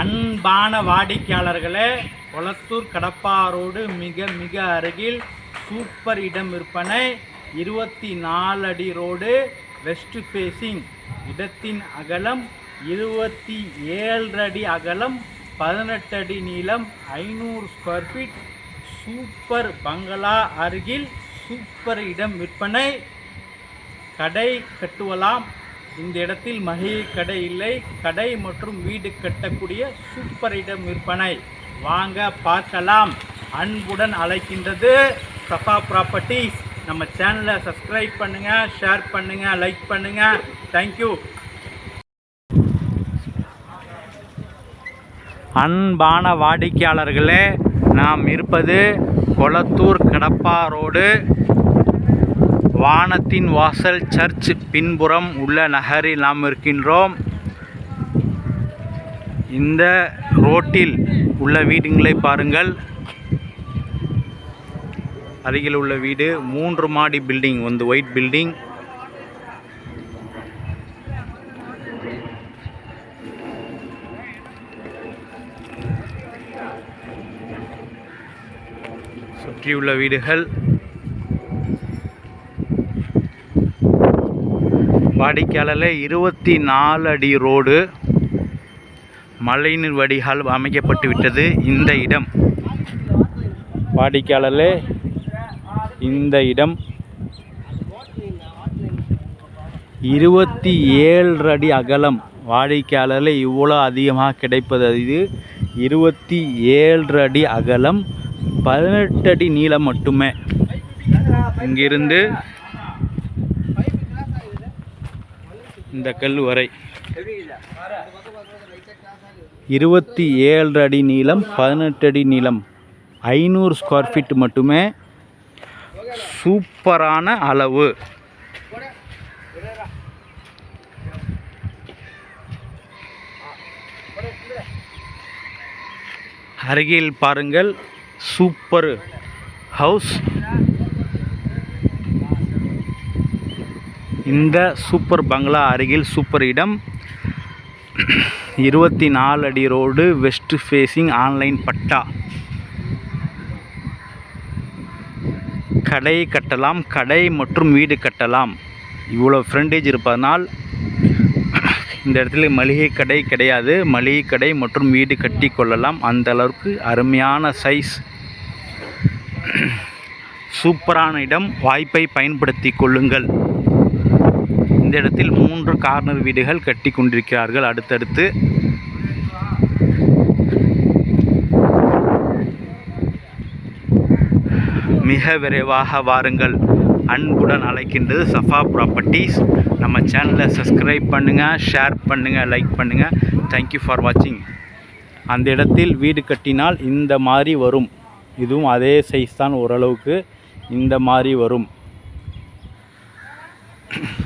அன்பான வாடிக்கையாளர்களே கொளத்தூர் கடப்பாரோடு மிக மிக அருகில் சூப்பர் இடம் விற்பனை இருபத்தி நாலு அடி ரோடு வெஸ்ட் ஃபேஸிங். இடத்தின் அகலம் இருபத்தி ஏழு அடி அகலம் பதினெட்டு அடி நீளம் ஐநூறு ஸ்கொயர் ஃபீட் சூப்பர் பங்களா அருகில் சூப்பர் இடம் விற்பனை. கடை கட்டுவலாம். இந்த இடத்தில் மளிகை கடை இல்லை. கடை மற்றும் வீடு கட்டக்கூடிய சூப்பர் இடம் விற்பனை. வாங்க பார்க்கலாம். அன்புடன் அழைக்கின்றது சஃபா ப்ராப்பர்ட்டிஸ் நம்ம சேனலை சப்ஸ்கிரைப் பண்ணுங்கள் ஷேர் பண்ணுங்கள் லைக் பண்ணுங்கள் தேங்க்யூ அன்பான வாடிக்கையாளர்களே நாம் இருப்பது கொளத்தூர் கடப்பா ரோடு. வானத்தின் வாசல் சர்ச் பின்புறம் உள்ள நகரில் நாம் இருக்கின்றோம். இந்த ரோட்டில் உள்ள வீடுங்களை பாருங்கள். அருகில் உள்ள வீடு மூன்று மாடி பில்டிங் வந்து ஒயிட் பில்டிங் சுற்றியுள்ள வீடுகள். வாடிக்கையாளரில் இருபத்தி நாலு அடி ரோடு மழைநீர் வடிகால் அமைக்கப்பட்டு விட்டது இந்த இடம். வாடிக்கையாளரில் இந்த இடம் இருபத்தி ஏழு அடி அகலம். வாடிக்கையாளரில் இவ்வளோ அதிகமாக கிடைப்பது இது. இருபத்தி ஏழு அடி அகலம் பதினெட்டு அடி நீளம் மட்டுமே. இங்கிருந்து இந்த கல் வரை. இருபத்தி ஏழு அடி நீளம் பதினெட்டு அடி நீளம் ஐநூறு ஸ்கொயர் ஃபீட் மட்டுமே சூப்பரான அளவு. அருகில் பாருங்கள் சூப்பர் ஹவுஸ். இந்த சூப்பர் பங்களா அருகில் சூப்பர் இடம். இருபத்தி நாலு அடி road west facing online patta. கடை கட்டலாம் கடை மற்றும் வீடு கட்டலாம். இவ்வளோ ஃப்ரண்டேஜ் இருப்பதனால் இந்த இடத்துல மளிகை கடை கிடையாது. மளிகை கடை மற்றும் வீடு கட்டி கொள்ளலாம். அந்த அளவுக்கு அருமையான சைஸ் சூப்பரான இடம். வாய்ப்பை பயன்படுத்தி கொள்ளுங்கள். இந்த இடத்தில் மூன்று கார்னர் வீடுகள் கட்டி கொண்டிருக்கிறார்கள். அடுத்தடுத்து மிக விரைவாக வாருங்கள். அன்புடன் அழைக்கின்றது சஃபா ப்ராப்பர்ட்டிஸ். நம்ம சேனலை சப்ஸ்கிரைப் பண்ணுங்கள் ஷேர் பண்ணுங்கள் லைக் பண்ணுங்கள் தேங்க்யூ ஃபார் வாட்சிங் அந்த இடத்தில் வீடு கட்டினால் இந்த மாதிரி வரும். இதுவும் அதே சைஸ் தான் ஓரளவுக்கு. இந்த மாதிரி வரும்.